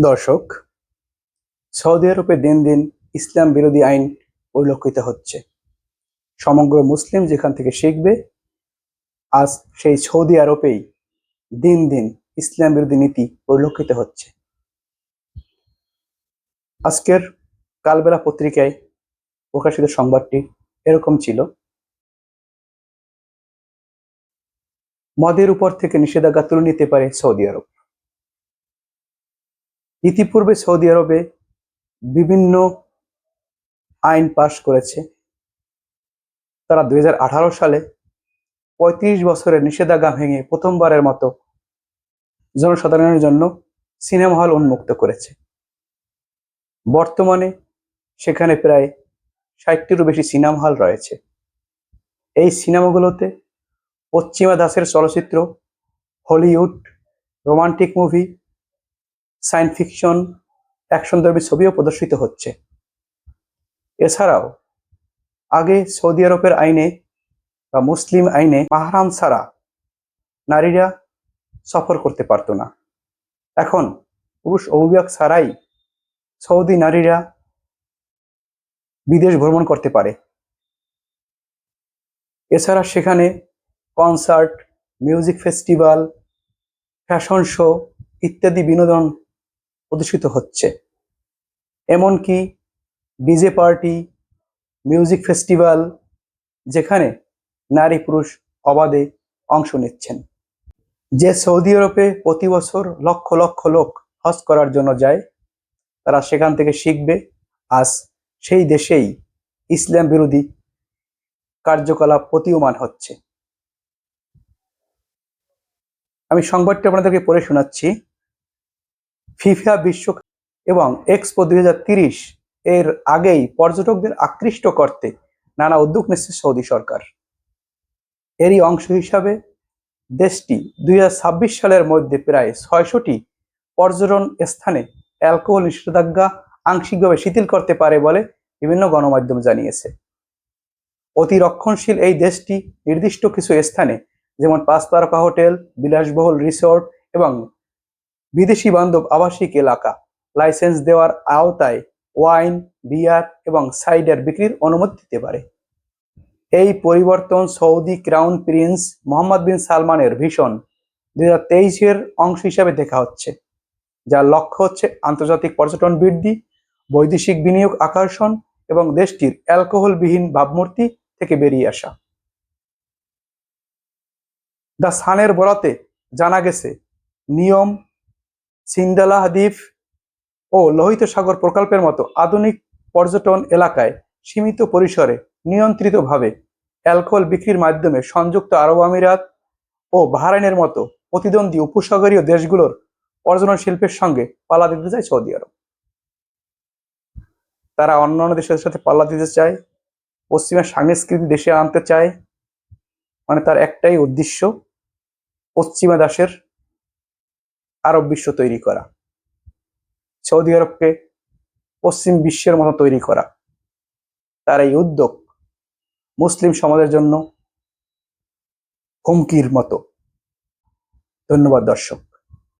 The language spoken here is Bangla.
দর্শক, সৌদি আরবে দিন দিন ইসলাম বিরোধী আইন পরিলক্ষিত হচ্ছে। সমগ্র মুসলিম যেখান থেকে শিখবে, আজ সেই সৌদি আরবেই দিন দিন ইসলাম বিরোধী নীতি পরিলক্ষিত হচ্ছে। আজকের কালবেলা পত্রিকায় প্রকাশিত সংবাদটি এরকম ছিল। মদের উপর থেকে নিষেধাজ্ঞা তুলে নিতে পারে সৌদি আরব। ইতিপূর্বে সৌদি আরবে বিভিন্ন আইন পাশ করেছে। তারা দু হাজার আঠারো সালে পঁয়ত্রিশ বছরের নিষেধাজ্ঞা ভেঙে প্রথমবারের মতো জনসাধারণের জন্য সিনেমা হল উন্মুক্ত করেছে। বর্তমানে সেখানে প্রায় ষাটটিরও বেশি সিনেমা হল রয়েছে। এই সিনেমাগুলোতে পশ্চিমা দাসের চলচ্চিত্র, Hollywood, romantic movie science fiction, action অ্যাকশনধর্মী ছবিও প্রদর্শিত হচ্ছে। এছাড়াও, আগে সৌদি আরবের আইনে বা মুসলিম আইনে মাহরাম ছাড়া নারীরা সফর করতে পারতো না। এখন পুরুষ অভিভাবক ছাড়াই সৌদি নারীরা বিদেশ ভ্রমণ করতে পারে। এছাড়া সেখানে concert, music festival fashion show ইত্যাদি বিনোদন প্রদর্শিত হচ্ছে। এমনকি ডিজে পার্টি, মিউজিক ফেস্টিভ্যাল যেখানে নারী পুরুষ অবাধে অংশ নিচ্ছেন। যে সৌদি আরবে প্রতি বছর লক্ষ লক্ষ লোক হজ করার জন্য যায়, তারা সেখান থেকে শিখবে। আজ সেই দেশেই ইসলাম বিরোধী কার্যকলাপ প্রতীয়মান হচ্ছে। আমি সংবাদটি আপনাদেরকে পড়ে শোনাচ্ছি। ফিফা বিশ্ব এবং এক্সপো দুই এর আগেই পর্যটকদের আকৃষ্ট করতে নানা উদ্যোগ নিচ্ছে সৌদি সরকার। এরই অংশ হিসাবে দেশটি দুই হাজার ছাব্বিশ সালের মধ্যে প্রায় ছয়শটি পর্যটন স্থানে অ্যালকোহল নিষেধাজ্ঞা আংশিকভাবে শিথিল করতে পারে বলে বিভিন্ন গণমাধ্যম জানিয়েছে। অতি রক্ষণশীল এই দেশটি নির্দিষ্ট কিছু স্থানে যেমন পাঁচ তারকা হোটেল, বিলাসবহুল রিসোর্ট এবং বিদেশি বান্ধব আবাসিক এলাকা। লাইসেন্স দেওয়ার আওতায় ওয়াইন, বিয়ার এবং সাইডার বিক্রির অনুমতি দিতে পারে। এই পরিবর্তন Saudi crown prince Mohammed bin সালমানের ভীষণ। দুই হাজার তেইশের অংশ হিসাবে দেখা হচ্ছে, যার লক্ষ্য হচ্ছে আন্তর্জাতিক পর্যটন বৃদ্ধি, বৈদেশিক বিনিয়োগ আকর্ষণ এবং দেশটির অ্যালকোহলবিহীন ভাবমূর্তি থেকে বেরিয়ে আসা। দ্য সানের বরাতে জানা গেছে, নিয়ম সিন্দালা দ্বীপ ও লোহিত সাগর প্রকল্পের মতো আধুনিক পর্যটন এলাকায় সীমিত পরিসরে নিয়ন্ত্রিতভাবে অ্যালকোহল বিক্রির মাধ্যমে সংযুক্ত আরব আমিরাত ও বাহরাইনের মতো প্রতিদ্বন্দ্বী উপসাগরীয় দেশগুলোর পর্যটন শিল্পের সঙ্গে পাল্লা দিতে চায় সৌদি আরব। তারা অন্যান্য দেশের সাথে পাল্লা দিতে চায়, পশ্চিমের সাংস্কৃতিক দেশে আনতে চায় মানে তার একটাই উদ্দেশ্য পশ্চিমা দাসের আরব বিশ্ব তৈরি করা। সৌদি আরবকে পশ্চিম বিশ্বের মতো তৈরি করা। তার এই উদ্যোগ মুসলিম সমাজের জন্য হুমকির মতো। ধন্যবাদ দর্শক।